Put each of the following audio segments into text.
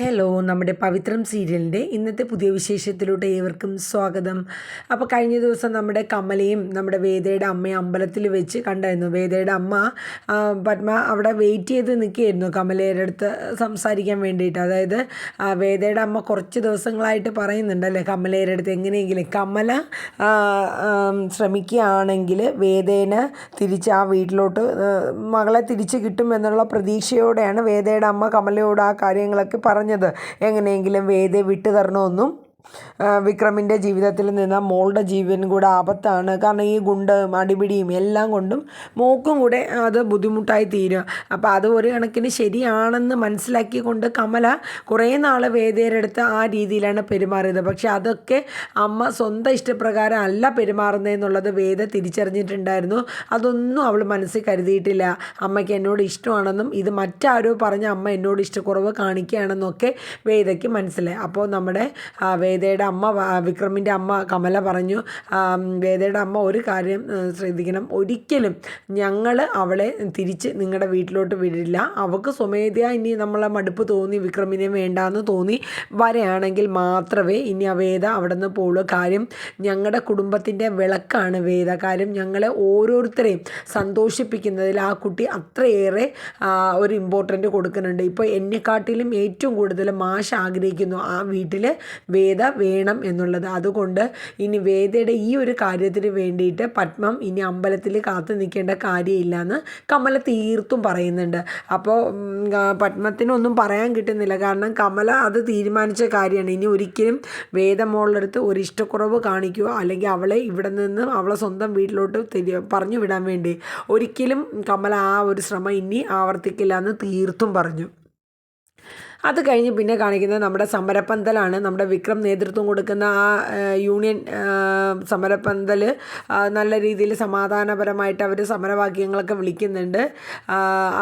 Hello നമ്മുടെ പവിത്രം സീരിയലിന്റെ ഇന്നത്തെ പുതിയ വിശേഷത്തിലൂടെ ഏവർക്കും സ്വാഗതം. അപ്പോൾ കഴിഞ്ഞ ദിവസം നമ്മുടെ കമലയും നമ്മുടെ വേദയുടെ അമ്മയും അമ്പലത്തിൽ വെച്ച് കണ്ടായിരുന്നു. വേദയുടെ അമ്മ പത്മ അവിടെ വെയിറ്റ് ചെയ്ത് നിൽക്കുകയായിരുന്നു കമലയുടെ അടുത്ത് സംസാരിക്കാൻ വേണ്ടിയിട്ട്. അതായത് വേദയുടെ അമ്മ കുറച്ച് ദിവസങ്ങളായിട്ട് പറയുന്നുണ്ടല്ലേ കമലയുടെ അടുത്ത് എങ്ങനെയെങ്കിലും. കമല ശ്രമിക്കുകയാണെങ്കിൽ വേദേനെ തിരിച്ച് ആ വീട്ടിലോട്ട് മകളെ തിരിച്ച് കിട്ടും എന്നുള്ള പ്രതീക്ഷയോടെയാണ് വേദയുടെ അമ്മ കമലയോട് ആ കാര്യങ്ങളൊക്കെ പറഞ്ഞത്. എങ്ങനെയെങ്കിലും വേദയെ വിട്ടു തരണമെന്നും വിക്രമിന്റെ ജീവിതത്തിൽ നിന്ന് മോളുടെ ജീവൻ കൂടെ ആപത്താണ്. കാരണം ഈ ഗുണ്ടും അടിപിടിയും എല്ലാം കൊണ്ടും മോക്കും കൂടെ അത് ബുദ്ധിമുട്ടായി തീരുക. അപ്പോൾ അത് ഒരു കണക്കിന് ശരിയാണെന്ന് മനസ്സിലാക്കിക്കൊണ്ട് കമല കുറേ നാൾ വേദേരെടുത്ത് ആ രീതിയിലാണ് പെരുമാറിയത്. പക്ഷേ അതൊക്കെ അമ്മ സ്വന്തം ഇഷ്ടപ്രകാരം അല്ല പെരുമാറുന്നതെന്നുള്ളത് വേദ തിരിച്ചറിഞ്ഞിട്ടുണ്ടായിരുന്നു. അതൊന്നും അവൾ മനസ്സിൽ കരുതിയിട്ടില്ല. അമ്മയ്ക്ക് എന്നോട് ഇഷ്ടമാണെന്നും ഇത് മറ്റാരോ പറഞ്ഞ് അമ്മ എന്നോട് ഇഷ്ടക്കുറവ് കാണിക്കുകയാണെന്നൊക്കെ വേദയ്ക്ക് മനസ്സിലായി. അപ്പോൾ നമ്മുടെ വേദയുടെ അമ്മ വിക്രമിന്റെ അമ്മ കമല പറഞ്ഞു വേദയുടെ അമ്മ ഒരു കാര്യം ശ്രദ്ധിക്കണം. ഒരിക്കലും ഞങ്ങൾ അവളെ തിരിച്ച് നിങ്ങളുടെ വീട്ടിലോട്ട് വിടില്ല. അവൾക്ക് സ്വമേധയാ ഇനി നമ്മളെ മടുപ്പ് തോന്നി വിക്രമിനെ വേണ്ടാന്ന് തോന്നി വരെയാണെങ്കിൽ മാത്രമേ ഇനി ആ വേദ അവിടെ നിന്ന് പോളൂ കാര്യം ഞങ്ങളുടെ കുടുംബത്തിന്റെ വിളക്കാണ് വേദ. കാര്യം ഞങ്ങളെ ഓരോരുത്തരെയും സന്തോഷിപ്പിക്കുന്നതിൽ ആ കുട്ടി അത്രയേറെ ഒരു ഇമ്പോർട്ടന്റ് കൊടുക്കുന്നുണ്ട്. ഇപ്പോൾ എന്നെക്കാട്ടിലും ഏറ്റവും കൂടുതൽ മാഷ് ആഗ്രഹിക്കുന്നു ആ വീട്ടിൽ വേദ വേണം എന്നുള്ളത്. അതുകൊണ്ട് ഇനി വേദയുടെ ഈ ഒരു കാര്യത്തിന് വേണ്ടിയിട്ട് പത്മം ഇനി അമ്പലത്തിൽ കാത്തു നിൽക്കേണ്ട കാര്യമില്ല എന്ന് കമല തീർത്തും പറയുന്നുണ്ട്. അപ്പോൾ പത്മത്തിനൊന്നും പറയാൻ കിട്ടുന്നില്ല. കാരണം കമല അത് തീരുമാനിച്ച കാര്യമാണ്. ഇനി ഒരിക്കലും വേദമോളടുത്ത് ഒരു ഇഷ്ടക്കുറവ് കാണിക്കുക അല്ലെങ്കിൽ അവളെ ഇവിടെ നിന്ന് അവളെ സ്വന്തം വീട്ടിലോട്ട് പറഞ്ഞു വിടാൻ വേണ്ടി ഒരിക്കലും കമല ആ ഒരു ശ്രമം ഇനി ആവർത്തിക്കില്ല എന്ന് തീർത്തും പറഞ്ഞു. അത് കഴിഞ്ഞ് പിന്നെ കാണിക്കുന്നത് നമ്മുടെ സമരപ്പന്തലാണ്. നമ്മുടെ വിക്രം നേതൃത്വം കൊടുക്കുന്ന ആ യൂണിയൻ സമരപ്പന്തൽ നല്ല രീതിയിൽ സമാധാനപരമായിട്ട് അവർ സമരവാക്യങ്ങളൊക്കെ വിളിക്കുന്നുണ്ട്.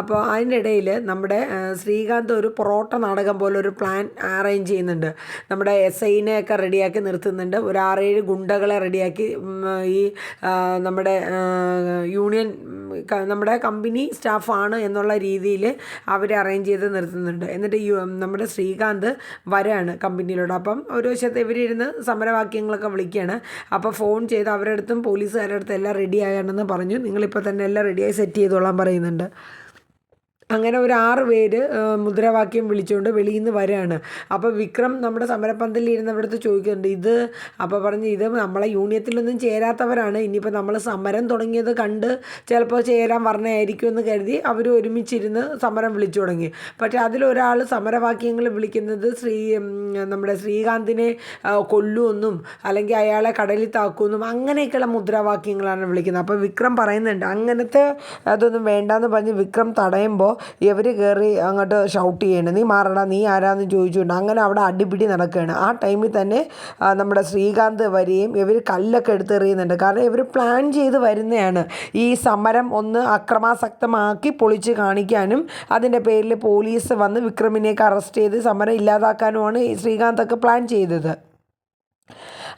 അപ്പോൾ അതിന്റെ ഇടയിൽ നമ്മുടെ ശ്രീകാന്ത് ഒരു പൊറോട്ട നാടകം പോലെ ഒരു പ്ലാൻ അറേഞ്ച് ചെയ്യുന്നുണ്ട്. നമ്മുടെ എസ് ഐനെയൊക്കെ റെഡിയാക്കി നിർത്തുന്നുണ്ട്. ഒരു ആറേഴ് ഗുണ്ടകളെ റെഡിയാക്കി ഈ നമ്മുടെ യൂണിയൻ നമ്മുടെ കമ്പനി സ്റ്റാഫാണ് എന്നുള്ള രീതിയിൽ അവർ അറേഞ്ച് ചെയ്ത് നിർത്തുന്നുണ്ട്. എന്നിട്ട് നമ്മുടെ ശ്രീകാന്ത് വരാണ് കമ്പനിയിലോട്ട്. അപ്പം ഒരു വശത്ത് ഇവരിരുന്ന് സമരവാക്യങ്ങളൊക്കെ വിളിക്കുകയാണ്. അപ്പോൾ ഫോൺ ചെയ്ത് അവരുടെ അടുത്തും പോലീസുകാരുടെ അടുത്തും എല്ലാം റെഡി ആകണമെന്ന് പറഞ്ഞു. നിങ്ങളിപ്പോൾ തന്നെ എല്ലാം റെഡിയായി സെറ്റ് ചെയ്തോളാൻ പറയുന്നുണ്ട്. അങ്ങനെ ഒരു ആറ് പേര് മുദ്രാവാക്യം വിളിച്ചുകൊണ്ട് വെളിയിൽ നിന്ന് വരികയാണ് അപ്പോൾ വിക്രം നമ്മുടെ സമരപന്തലിൽ ഇരുന്നവിടുത്ത് ചോദിക്കുന്നുണ്ട് ഇത് അപ്പോൾ പറഞ്ഞ് ഇത് നമ്മളെ യൂണിയത്തിലൊന്നും ചേരാത്തവരാണ്. ഇനിയിപ്പോൾ നമ്മൾ സമരം തുടങ്ങിയത് കണ്ട് ചിലപ്പോൾ ചേരാൻ പറഞ്ഞായിരിക്കും എന്ന് കരുതി അവർ ഒരുമിച്ചിരുന്ന് സമരം വിളിച്ചു തുടങ്ങി. പക്ഷേ അതിലൊരാൾ സമരവാക്യങ്ങൾ വിളിക്കുന്നത് ശ്രീ നമ്മുടെ ശ്രീകാന്തിനെ കൊല്ലുമെന്നും അല്ലെങ്കിൽ അയാളെ കടലിൽ താക്കുമെന്നും അങ്ങനെയൊക്കെയുള്ള മുദ്രാവാക്യങ്ങളാണ് വിളിക്കുന്നത്. അപ്പോൾ വിക്രം പറയുന്നുണ്ട് അങ്ങനത്തെ അതൊന്നും വേണ്ടാന്ന് പറഞ്ഞ് വിക്രം തടയുമ്പോൾ ഇവർ കയറി അങ്ങോട്ട് ഷൗട്ട് ചെയ്യണം. നീ മാറടാ നീ ആരാന്ന് ചോദിച്ചുകൊണ്ട് അങ്ങനെ അവിടെ അടിപിടി നടക്കുകയാണ് ആ ടൈമിൽ തന്നെ നമ്മുടെ ശ്രീകാന്ത് വരികയും ഇവർ കല്ലൊക്കെ എടുത്തെറിയുന്നുണ്ട്. കാരണം ഇവർ പ്ലാൻ ചെയ്ത് വരുന്നതാണ് ഈ സമരം ഒന്ന് അക്രമാസക്തമാക്കി പൊളിച്ച് കാണിക്കാനും അതിന്റെ പേരിൽ പോലീസ് വന്ന് വിക്രമിനെയൊക്കെ അറസ്റ്റ് ചെയ്ത് സമരം ഇല്ലാതാക്കാനുമാണ് ഈ ശ്രീകാന്തൊക്കെ പ്ലാൻ ചെയ്തത്.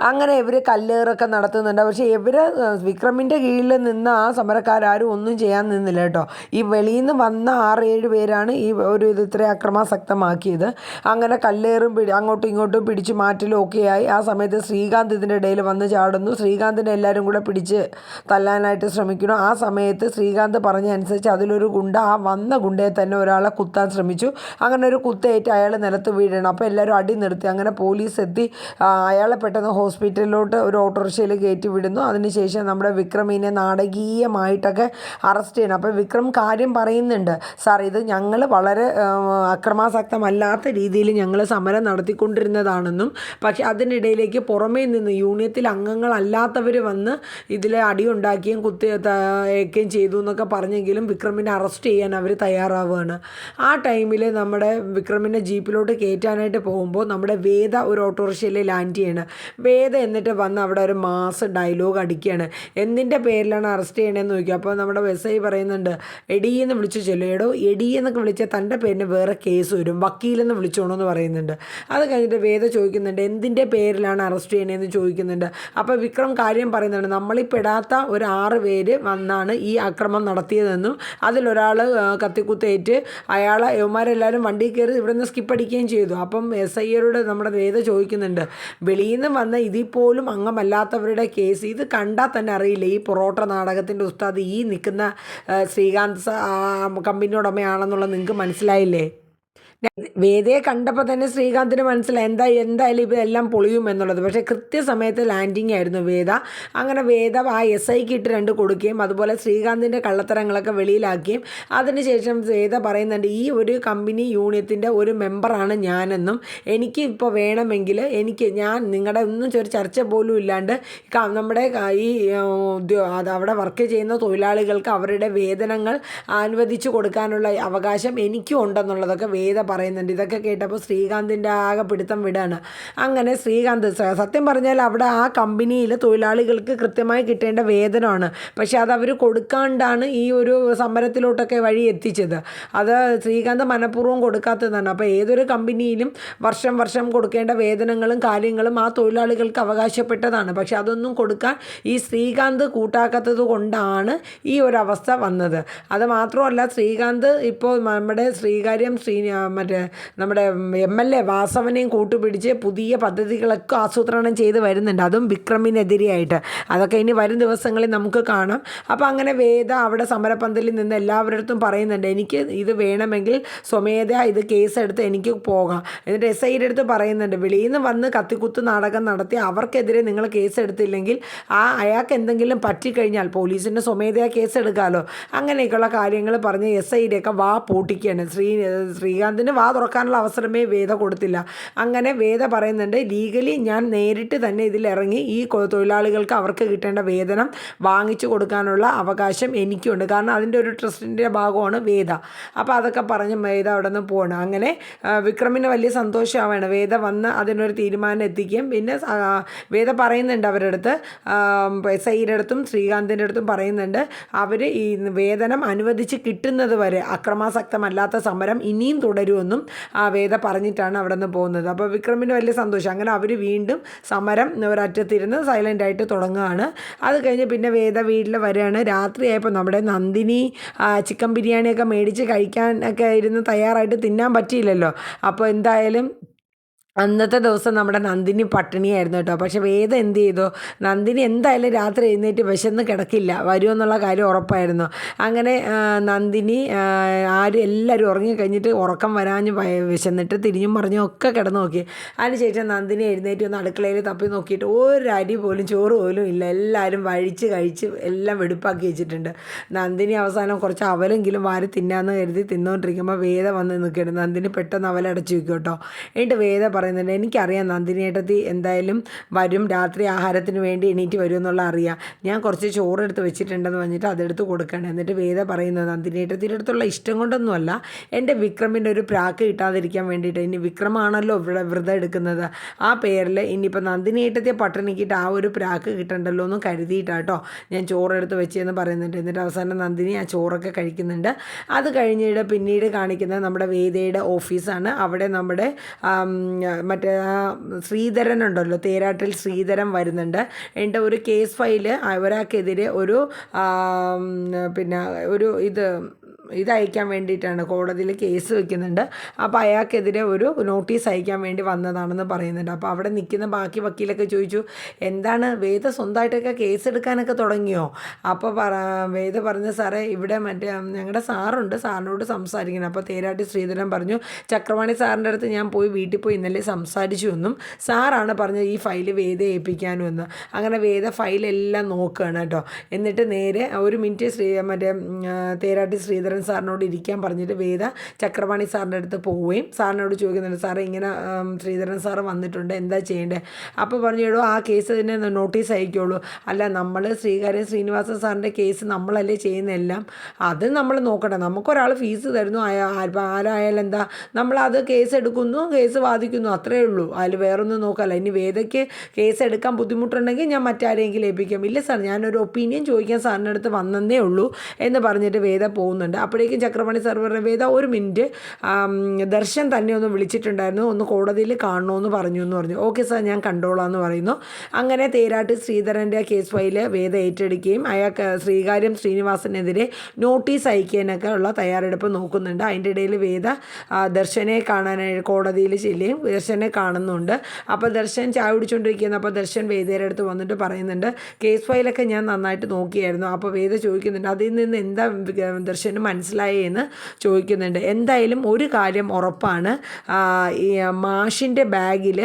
അങ്ങനെ ഇവർ കല്ലേറൊക്കെ നടത്തുന്നുണ്ട്. പക്ഷേ ഇവർ വിക്രമിന്റെ കീഴിൽ നിന്ന് ആ സമരക്കാരും ഒന്നും ചെയ്യാൻ നിന്നില്ല കേട്ടോ. ഈ വെളിയിൽ നിന്ന് വന്ന ആറ് ഏഴ് പേരാണ് ഈ ഒരു ഇത് ഇത്ര അക്രമാസക്തമാക്കിയത്. അങ്ങനെ കല്ലേറും പിടി അങ്ങോട്ടും ഇങ്ങോട്ടും പിടിച്ച് മാറ്റലും ഒക്കെ ആയി. ആ സമയത്ത് ശ്രീകാന്ത് ഇതിന്റെ ഇടയിൽ വന്ന് ചാടുന്നു. ശ്രീകാന്തിനെ എല്ലാവരും കൂടെ പിടിച്ച് തല്ലാനായിട്ട് ശ്രമിക്കുന്നു. ആ സമയത്ത് ശ്രീകാന്ത് പറഞ്ഞ അനുസരിച്ച് അതിലൊരു ഗുണ്ട ആ വന്ന ഗുണ്ടയെ തന്നെ ഒരാളെ കുത്താൻ ശ്രമിച്ചു. അങ്ങനെ ഒരു കുത്തേറ്റ് അയാൾ നിലത്ത് വീഴണം. അപ്പോൾ എല്ലാവരും അടി നിർത്തി. അങ്ങനെ പോലീസ് എത്തി. അയാളെ പെട്ടെന്ന് ഹോസ്പിറ്റലിലോട്ട് ഒരു ഓട്ടോറിക്ഷയിൽ കയറ്റി വിടുന്നു. അതിനുശേഷം നമ്മുടെ വിക്രമിനെ നാടകീയമായിട്ടൊക്കെ അറസ്റ്റ് ചെയ്യണം അപ്പോൾ വിക്രം കാര്യം പറയുന്നുണ്ട്. സാർ ഇത് ഞങ്ങൾ വളരെ അക്രമാസക്തമല്ലാത്ത രീതിയിൽ ഞങ്ങൾ സമരം നടത്തിക്കൊണ്ടിരുന്നതാണെന്നും പക്ഷേ അതിനിടയിലേക്ക് പുറമേ നിന്ന് യൂണിയത്തിൽ അംഗങ്ങളല്ലാത്തവർ വന്ന് ഇതിലെ അടിയുണ്ടാക്കിയും കുത്തി ഏക്കുകയും ചെയ്തു എന്നൊക്കെ പറഞ്ഞെങ്കിലും വിക്രമിനെ അറസ്റ്റ് ചെയ്യാൻ അവർ തയ്യാറാവുകയാണ്. ആ ടൈമിൽ നമ്മുടെ വിക്രമിനെ ജീപ്പിലോട്ട് കയറ്റാനായിട്ട് പോകുമ്പോൾ നമ്മുടെ വേദ ഒരു ഓട്ടോറിക്ഷയിൽ ലാൻഡ് ചെയ്യണം. വേദ എന്നിട്ട് വന്ന് അവിടെ ഒരു മാസ് ഡയലോഗ് അടിക്കുകയാണ് എന്തിന്റെ പേരിലാണ് അറസ്റ്റ് ചെയ്യണതെന്ന് ചോദിക്കുക അപ്പോൾ നമ്മുടെ വെസൈ പറയുന്നുണ്ട് എഡി എന്ന് വിളിച്ചു ചെല്ലും. എടോ എടി എന്നൊക്കെ വിളിച്ചാൽ തന്റെ പേരിന് വേറെ കേസ് വരും. വക്കീലെന്ന് വിളിച്ചോണമെന്ന് പറയുന്നുണ്ട്. അത് കഴിഞ്ഞിട്ട് വേദ ചോദിക്കുന്നുണ്ട് എന്തിന്റെ പേരിലാണ് അറസ്റ്റ് ചെയ്യണതെന്ന് ചോദിക്കുന്നുണ്ട്. അപ്പോൾ വിക്രം കാര്യം പറയുന്നുണ്ട് നമ്മളീ പെടാത്ത ഒരു ആറ് പേര് വന്നാണ് ഈ ആക്രമണം നടത്തിയതെന്നും അതിലൊരാൾ കത്തിക്കുത്തേറ്റ് അയാളെ യവന്മാരെല്ലാവരും വണ്ടി കയറി ഇവിടെ നിന്ന് സ്കിപ്പ് അടിക്കുകയും ചെയ്തു. അപ്പം എസ് ഐയരോട് നമ്മുടെ വേദ ചോദിക്കുന്നുണ്ട് വെളിയിൽ നിന്ന് വന്ന ഇതിൽ പോലും അംഗമല്ലാത്തവരുടെ കേസ്. ഇത് കണ്ടാൽ തന്നെ അറിയില്ല ഈ പൊറോട്ട നാടകത്തിന്റെ ഉസ്താദ് ഈ നിൽക്കുന്ന ശ്രീകാന്ത് കമ്പനിയുടെ ഉടമയാണെന്നുള്ളത് നിങ്ങൾക്ക് മനസ്സിലായില്ലേ? വേദയെ കണ്ടപ്പോൾ തന്നെ ശ്രീകാന്തിന് മനസ്സിലായി. എന്താ എന്തായാലും ഇതെല്ലാം പൊളിയും എന്നുള്ളത്. പക്ഷേ കൃത്യസമയത്ത് ലാൻഡിങ് ആയിരുന്നു വേദ. അങ്ങനെ വേദ ആ എസ് ഐക്ക് ഇട്ട് രണ്ട് കൊടുക്കുകയും അതുപോലെ ശ്രീകാന്തിന്റെ കള്ളത്തരങ്ങളൊക്കെ വെളിയിലാക്കുകയും അതിനുശേഷം വേദ പറയുന്നുണ്ട് ഈ ഒരു കമ്പനി യൂണിയത്തിന്റെ ഒരു മെമ്പറാണ് ഞാനെന്നും. എനിക്ക് ഇപ്പോൾ വേണമെങ്കിൽ എനിക്ക് ഞാൻ നിങ്ങളുടെ ഒന്നും ഒരു ചർച്ച പോലും ഇല്ലാണ്ട് നമ്മുടെ ഈ അവിടെ വർക്ക് ചെയ്യുന്ന തൊഴിലാളികൾക്ക് അവരുടെ വേതനങ്ങൾ അനുവദിച്ചു കൊടുക്കാനുള്ള അവകാശം എനിക്കും ഉണ്ടെന്നുള്ളതൊക്കെ വേദ പറയുന്നുണ്ട്. ഇതൊക്കെ കേട്ടപ്പോൾ ശ്രീകാന്തിന്റെ ആകെ പിടുത്തം വിടാണ്. അങ്ങനെ ശ്രീകാന്ത് സത്യം പറഞ്ഞാൽ അവിടെ ആ കമ്പനിയിൽ തൊഴിലാളികൾക്ക് കൃത്യമായി കിട്ടേണ്ട വേതനമാണ്. പക്ഷേ അത് അവർ കൊടുക്കാണ്ടാണ് ഈ ഒരു സമരത്തിലോട്ടൊക്കെ വഴി എത്തിച്ചത്. അത് ശ്രീകാന്ത് മനഃപൂർവം കൊടുക്കാത്തതാണ്. അപ്പോൾ ഏതൊരു കമ്പനിയിലും വർഷം വർഷം കൊടുക്കേണ്ട വേതനങ്ങളും കാര്യങ്ങളും ആ തൊഴിലാളികൾക്ക് അവകാശപ്പെട്ടതാണ്. പക്ഷെ അതൊന്നും കൊടുക്കാൻ ഈ ശ്രീകാന്ത് കൂട്ടാക്കാത്തത് കൊണ്ടാണ് ഈ ഒരവസ്ഥ വന്നത്. അത് മാത്രമല്ല ശ്രീകാന്ത് ഇപ്പോൾ നമ്മുടെ ശ്രീകാര്യം ശ്രീ മറ്റേ നമ്മുടെ എം എൽ എ വാസവനെയും കൂട്ടുപിടിച്ച് പുതിയ പദ്ധതികളൊക്കെ ആസൂത്രണം ചെയ്ത് വരുന്നുണ്ട്. അതും വിക്രമിനെതിരെയായിട്ട്. അതൊക്കെ ഇനി വരും ദിവസങ്ങളിൽ നമുക്ക് കാണാം. അപ്പോൾ അങ്ങനെ വേദ അവിടെ സമരപന്തലിൽ നിന്ന് എല്ലാവരുടെ പറയുന്നുണ്ട് എനിക്ക് ഇത് വേണമെങ്കിൽ സ്വമേധ ഇത് കേസെടുത്ത് എനിക്ക് പോകാം. എന്നിട്ട് എസ് ഐയുടെ അടുത്ത് പറയുന്നുണ്ട് വെളിയിൽ നിന്ന് വന്ന് കത്തിക്കുത്ത് നാടകം നടത്തി അവർക്കെതിരെ നിങ്ങൾ കേസെടുത്തില്ലെങ്കിൽ ആ അയാൾക്ക് എന്തെങ്കിലും പറ്റിക്കഴിഞ്ഞാൽ പോലീസിന്റെ സ്വമേധയാ കേസെടുക്കാമല്ലോ അങ്ങനെയൊക്കെയുള്ള കാര്യങ്ങൾ പറഞ്ഞ് എസ് ഐയുടെയൊക്കെ വാ പൂട്ടിക്കുകയാണ്. ശ്രീ ശ്രീകാന്തിന് വാ തുറക്കാനുള്ള അവസരമേ വേദ കൊടുത്തില്ല. അങ്ങനെ വേദ പറയുന്നുണ്ട് ലീഗലി ഞാൻ നേരിട്ട് തന്നെ ഇതിലിറങ്ങി ഈ തൊഴിലാളികൾക്ക് അവർക്ക് കിട്ടേണ്ട വേതനം വാങ്ങിച്ചു കൊടുക്കാനുള്ള അവകാശം എനിക്കുണ്ട്. കാരണം അതിന്റെ ഒരു ട്രസ്റ്റിന്റെ ഭാഗമാണ് വേദ. അപ്പോൾ അതൊക്കെ പറഞ്ഞ് വേദ അവിടെ നിന്ന് പോകണം അങ്ങനെ വിക്രമിന് വലിയ സന്തോഷമാവാണ്. വേദ വന്ന് അതിനൊരു തീരുമാനം എത്തിക്കുകയും പിന്നെ വേദ പറയുന്നുണ്ട് അവരുടെ അടുത്ത് എസ് ഐയുടെ അടുത്തും ശ്രീകാന്തിന്റെ അടുത്തും പറയുന്നുണ്ട് അവർ ഈ വേതനം അനുവദിച്ച് കിട്ടുന്നത് വരെ അക്രമാസക്തമല്ലാത്ത സമരം ഇനിയും തുടരുമെന്നും. ആ വേദ പറഞ്ഞിട്ടാണ് അവിടെ നിന്ന് പോകുന്നത്. അപ്പോൾ വിക്രമിന് വലിയ സന്തോഷം. അങ്ങനെ അവർ വീണ്ടും സമരം ഒരറ്റത്തിരുന്ന് സൈലന്റ് ആയിട്ട് തുടങ്ങുകയാണ്. അത് കഴിഞ്ഞ് പിന്നെ വേദ വീട്ടിൽ വരികയാണ്. രാത്രിയായപ്പോൾ നമ്മുടെ നന്ദിനി ചിക്കൻ ബിരിയാണിയൊക്കെ മേടിച്ച് കഴിക്കാൻ ഒക്കെ ഇരുന്ന് തയ്യാറായിട്ട് തിന്നാൻ പറ്റിയില്ലല്ലോ. അപ്പോൾ എന്തായാലും അന്നത്തെ ദിവസം നമ്മുടെ നന്ദിനി പട്ടിണിയായിരുന്നു കേട്ടോ. പക്ഷെ വേദം എന്ത് ചെയ്തു? നന്ദിനി എന്തായാലും രാത്രി എഴുന്നേറ്റ് വിശന്ന് കിടക്കില്ല. വരുമെന്നുള്ള കാര്യം ഉറപ്പായിരുന്നു. അങ്ങനെ നന്ദിനി ആരും എല്ലാവരും ഉറങ്ങിക്കഴിഞ്ഞിട്ട് ഉറക്കം വരാഞ്ഞ് വിശന്നിട്ട് തിരിഞ്ഞും മറിഞ്ഞും ഒക്കെ കിടന്നു നോക്കി. അതിനുശേഷം നന്ദിനി എഴുന്നേറ്റ് ഒന്ന് അടുക്കളയിൽ തപ്പി നോക്കിയിട്ട് ഒരു അരി പോലും ചോറ് പോലും ഇല്ല. എല്ലാവരും വഴിച്ച് കഴിച്ച് എല്ലാം വെടുപ്പാക്കി വെച്ചിട്ടുണ്ട്. നന്ദിനി അവസാനം കുറച്ച് അവലെങ്കിലും വാരി തിന്നാന്ന് കരുതി തിന്നുകൊണ്ടിരിക്കുമ്പോൾ വേദ വന്ന് നിൽക്കുകയാണ്. നന്ദിനി പെട്ടെന്ന് അവലടച്ച് വെക്കും കേട്ടോ. എന്നിട്ട് വേദ പറയുന്നുണ്ട്. എനിക്കറിയാം നന്ദിനേട്ടത്തി എന്തായാലും വരും. രാത്രി ആഹാരത്തിന് വേണ്ടി എണീറ്റ് വരും എന്നുള്ള അറിയാം. ഞാൻ കുറച്ച് ചോറ് എടുത്ത് വെച്ചിട്ടുണ്ടെന്ന് പറഞ്ഞിട്ട് അതെടുത്ത് കൊടുക്കണം എന്നിട്ട് വേദ പറയുന്നത് നന്ദിനിയേട്ടത്തിന്റെ അടുത്തുള്ള ഇഷ്ടം കൊണ്ടൊന്നുമല്ല. എന്റെ വിക്രമിന്റെ ഒരു പ്രാക്ക് കിട്ടാതിരിക്കാൻ വേണ്ടിയിട്ട്. ഇനി വിക്രമാണല്ലോ ഇവിടെ വ്രതം എടുക്കുന്നത്. ആ പേരിൽ ഇനിയിപ്പോൾ നന്ദിനി പട്ടണിക്കിട്ട് ആ ഒരു പ്രാക്ക് കിട്ടണ്ടല്ലോ എന്നും കരുതിയിട്ടാട്ടോ ഞാൻ ചോറെടുത്ത് വെച്ചതെന്ന് പറയുന്നുണ്ട്. എന്നിട്ട് അവസാനം നന്ദിനി ആ ചോറൊക്കെ കഴിക്കുന്നുണ്ട്. അത് കഴിഞ്ഞിട്ട് പിന്നീട് കാണിക്കുന്നത് നമ്മുടെ വേദയുടെ ഓഫീസാണ്. അവിടെ നമ്മുടെ മറ്റേ ആ ശ്രീധരൻ ഉണ്ടല്ലോ തേരാട്ടിൽ ശ്രീധരൻ വരുന്നുണ്ട്. എന്റെ ഒരു കേസ് ഫയൽ അവരാക്കെതിരെ ഒരു പിന്നെ ഒരു ഇത് ഇത് അയക്കാൻ വേണ്ടിയിട്ടാണ് കോടതിയിൽ കേസ് വെക്കുന്നുണ്ട്. അപ്പോൾ അയാൾക്കെതിരെ ഒരു നോട്ടീസ് അയക്കാൻ വേണ്ടി വന്നതാണെന്ന് പറയുന്നുണ്ട്. അപ്പോൾ അവിടെ നിൽക്കുന്ന ബാക്കി വക്കീലൊക്കെ ചോദിച്ചു എന്താണ് വേദ സ്വന്തമായിട്ടൊക്കെ കേസ് എടുക്കാനൊക്കെ തുടങ്ങിയോ? അപ്പോൾ പറ വേദ പറഞ്ഞ സാറേ ഇവിടെ മറ്റേ ഞങ്ങളുടെ സാറുണ്ട് സാറിനോട് സംസാരിക്കണം. അപ്പോൾ തേരാട്ടി ശ്രീധരൻ പറഞ്ഞു ചക്രവാണി സാറിന്റെ അടുത്ത് ഞാൻ പോയി വീട്ടിൽ പോയി ഇന്നലെ സംസാരിച്ചു എന്നും സാറാണ് പറഞ്ഞത് ഈ ഫയൽ വേദ ഏൽപ്പിക്കാനും എന്ന്. അങ്ങനെ വേദ ഫയലെല്ലാം നോക്കുകയാണ് കേട്ടോ. എന്നിട്ട് നേരെ ഒരു മിനിറ്റ് ശ്രീ മറ്റേ തേരാട്ടി ശ്രീധരൻ ശ്രീധരൻ സാറിനോട് ഇരിക്കാൻ പറഞ്ഞിട്ട് വേദ ചക്രപാണി സാറിന്റെ അടുത്ത് പോവുകയും സാറിനോട് ചോദിക്കുന്നുണ്ട് സാറേ ഇങ്ങനെ ശ്രീധരൻ സാറ് വന്നിട്ടുണ്ട് എന്താ ചെയ്യേണ്ടത് അപ്പോൾ പറഞ്ഞു ആ കേസ് തന്നെ നോട്ടീസ് അയക്കുള്ളൂ. അല്ല നമ്മൾ ശ്രീകാര്യം ശ്രീനിവാസൻ സാറിന്റെ കേസ് നമ്മളല്ലേ ചെയ്യുന്നതെല്ലാം അത് നമ്മൾ നോക്കണം നമുക്കൊരാൾ ഫീസ് തരുന്നു ആരായാലും എന്താ നമ്മളത് കേസ് എടുക്കുന്നു കേസ് വാദിക്കുന്നു അത്രയേ ഉള്ളൂ. അതിൽ വേറൊന്നും നോക്കാമല്ല ഇനി വേദയ്ക്ക് കേസ് എടുക്കാൻ ബുദ്ധിമുട്ടുണ്ടെങ്കിൽ ഞാൻ മറ്റാരെങ്കിലും ഏൽപ്പിക്കാം. ഇല്ല സാർ ഞാനൊരു ഒപ്പീനിയൻ ചോദിക്കാൻ സാറിന്റെ അടുത്ത് വന്നതേ ഉള്ളൂ എന്ന് പറഞ്ഞിട്ട് വേദ പോകുന്നുണ്ട്. അപ്പോഴേക്കും ചക്രപാണി സാർ വേദ ഒരു മിനിറ്റ് ദർശൻ തന്നെ ഒന്ന് വിളിച്ചിട്ടുണ്ടായിരുന്നു ഒന്ന് കോടതിയിൽ കാണണമെന്ന് പറഞ്ഞു എന്ന് പറഞ്ഞു. ഓക്കെ സാർ ഞാൻ കണ്ടോളാം എന്ന് പറയുന്നു. അങ്ങനെ തേരാട്ട് ശ്രീധരന്റെ കേസ് ഫയൽ വേദ ഏറ്റെടുക്കുകയും അയാൾക്ക് ശ്രീകാര്യം ശ്രീനിവാസനെതിരെ നോട്ടീസ് അയക്കാനൊക്കെ ഉള്ള തയ്യാറെടുപ്പ് നോക്കുന്നുണ്ട്. അതിന്റെ ഇടയിൽ വേദ ദർശനെ കാണാനായി കോടതിയിൽ ചെല്ലുകയും ദർശനെ കാണുന്നുണ്ട്. അപ്പോൾ ദർശൻ ചായ കുടിച്ചുകൊണ്ടിരിക്കുന്ന അപ്പോൾ ദർശൻ വേദയുടെ അടുത്ത് വന്നിട്ട് പറയുന്നുണ്ട് കേസ് ഫയലൊക്കെ ഞാൻ നന്നായിട്ട് നോക്കിയായിരുന്നു. അപ്പോൾ വേദ ചോദിക്കുന്നുണ്ട് അതിൽ നിന്ന് എന്താ ദർശന് മനസ്സിലായേ എന്ന് ചോദിക്കുന്നുണ്ട്. എന്തായാലും ഒരു കാര്യം ഉറപ്പാണ്. ഈ മാഷിന്റെ ബാഗിൽ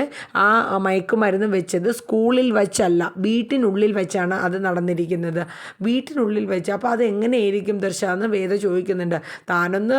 ആ മയക്കുമരുന്ന് വെച്ചത് സ്കൂളിൽ വെച്ചല്ല വീട്ടിനുള്ളിൽ വെച്ചാണ് അത് നടന്നിരിക്കുന്നത്. വീട്ടിനുള്ളിൽ വെച്ച് അപ്പോൾ അത് എങ്ങനെയായിരിക്കും ദർശ എന്ന് വേദ ചോദിക്കുന്നുണ്ട്. താനൊന്ന്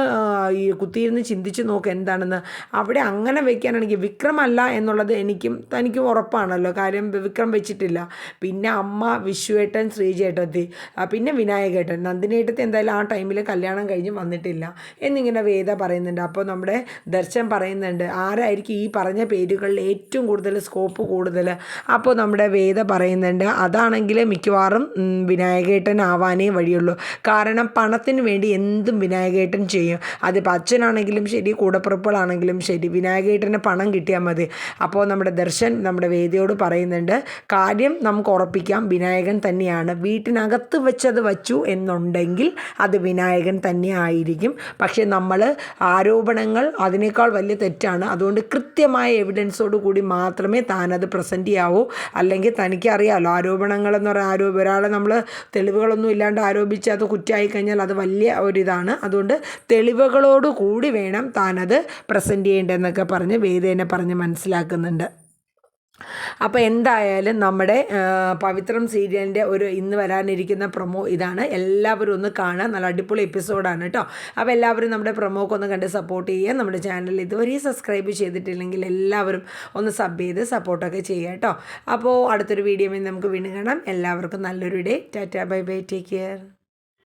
ഈ കുത്തിയിരുന്ന് ചിന്തിച്ച് നോക്ക് എന്താണെന്ന്. അവിടെ അങ്ങനെ വെക്കാനാണെങ്കിൽ വിക്രമല്ല എന്നുള്ളത് എനിക്കും തനിക്കും ഉറപ്പാണല്ലോ. കാര്യം വിക്രം വെച്ചിട്ടില്ല. പിന്നെ അമ്മ വിശ്വേട്ടൻ ശ്രീചേട്ടത്തി പിന്നെ വിനായകേട്ടൻ. നന്ദിനേട്ടത്തി എന്തായാലും ആ ടൈമിൽ കല്യാണം കഴിഞ്ഞ് വന്നിട്ടില്ല. എന്നിങ്ങനെ വേദ പറയുന്നുണ്ട്. അപ്പോൾ നമ്മുടെ ദർശൻ പറയുന്നുണ്ട് ആരായിരിക്കും ഈ പറഞ്ഞ പേരുകളിൽ ഏറ്റവും കൂടുതൽ സ്കോപ്പ് കൂടുതൽ? അപ്പോൾ നമ്മുടെ വേദ പറയുന്നുണ്ട് അതാണെങ്കിൽ മിക്കവാറും വിനായകേട്ടൻ ആവാനേ വഴിയുള്ളൂ. കാരണം പണത്തിന് വേണ്ടി എന്തും വിനായകേട്ടൻ ചെയ്യും. അതിപ്പോൾ അച്ഛനാണെങ്കിലും ശരി കൂടപ്പുറപ്പുകളാണെങ്കിലും ശരി വിനായകേട്ടന് പണം കിട്ടിയാൽ മതി. അപ്പോൾ നമ്മുടെ ദർശൻ നമ്മുടെ വേദിയോട് പറയുന്നുണ്ട് കാര്യം നമുക്ക് ഉറപ്പിക്കാം. വിനായകൻ തന്നെയാണ്. വീട്ടിനകത്ത് വെച്ചത് വച്ചു എന്നുണ്ടെങ്കിൽ അത് വിനായകൻ തന്നെ ആയിരിക്കും പക്ഷേ നമ്മൾ ആരോപണങ്ങൾ അതിനേക്കാൾ വലിയ തെറ്റാണ്. അതുകൊണ്ട് കൃത്യമായ എവിഡൻസോട് കൂടി മാത്രമേ താനത് പ്രസന്റ് ചെയ്യാവൂ. അല്ലെങ്കിൽ തനിക്കറിയാമല്ലോ ആരോപണങ്ങൾ എന്ന് പറയുക ആരോപ ഒരാളെ നമ്മൾ തെളിവുകളൊന്നും ഇല്ലാണ്ട് ആരോപിച്ച് അത് കുറ്റമായി കഴിഞ്ഞാൽ അത് വലിയ ഒരിതാണ്. അതുകൊണ്ട് തെളിവുകളോട് കൂടി വേണം താനത് പ്രസന്റ് ചെയ്യേണ്ടതെന്നൊക്കെ പറഞ്ഞ് വേദേനെ പറഞ്ഞ് മനസ്സിലാക്കുന്നുണ്ട്. അപ്പോൾ എന്തായാലും നമ്മുടെ പവിത്രം സീരിയലിന്റെ ഒരു ഇന്ന് വരാനിരിക്കുന്ന പ്രൊമോ ഇതാണ്. എല്ലാവരും ഒന്ന് കാണാൻ നല്ല അടിപൊളി എപ്പിസോഡാണ് കേട്ടോ അപ്പോൾ എല്ലാവരും നമ്മുടെ പ്രൊമോക്ക് ഒന്ന് കണ്ട് സപ്പോർട്ട് ചെയ്യുക. നമ്മുടെ ചാനൽ ഇതുവരെ സബ്സ്ക്രൈബ് ചെയ്തിട്ടില്ലെങ്കിൽ എല്ലാവരും ഒന്ന് സബ് ചെയ്ത് സപ്പോർട്ടൊക്കെ ചെയ്യുക കേട്ടോ അപ്പോൾ അടുത്തൊരു വീഡിയോയിൽ നമുക്ക് വീണ്ടും കാണാം. എല്ലാവർക്കും നല്ലൊരു day tata bye bye take care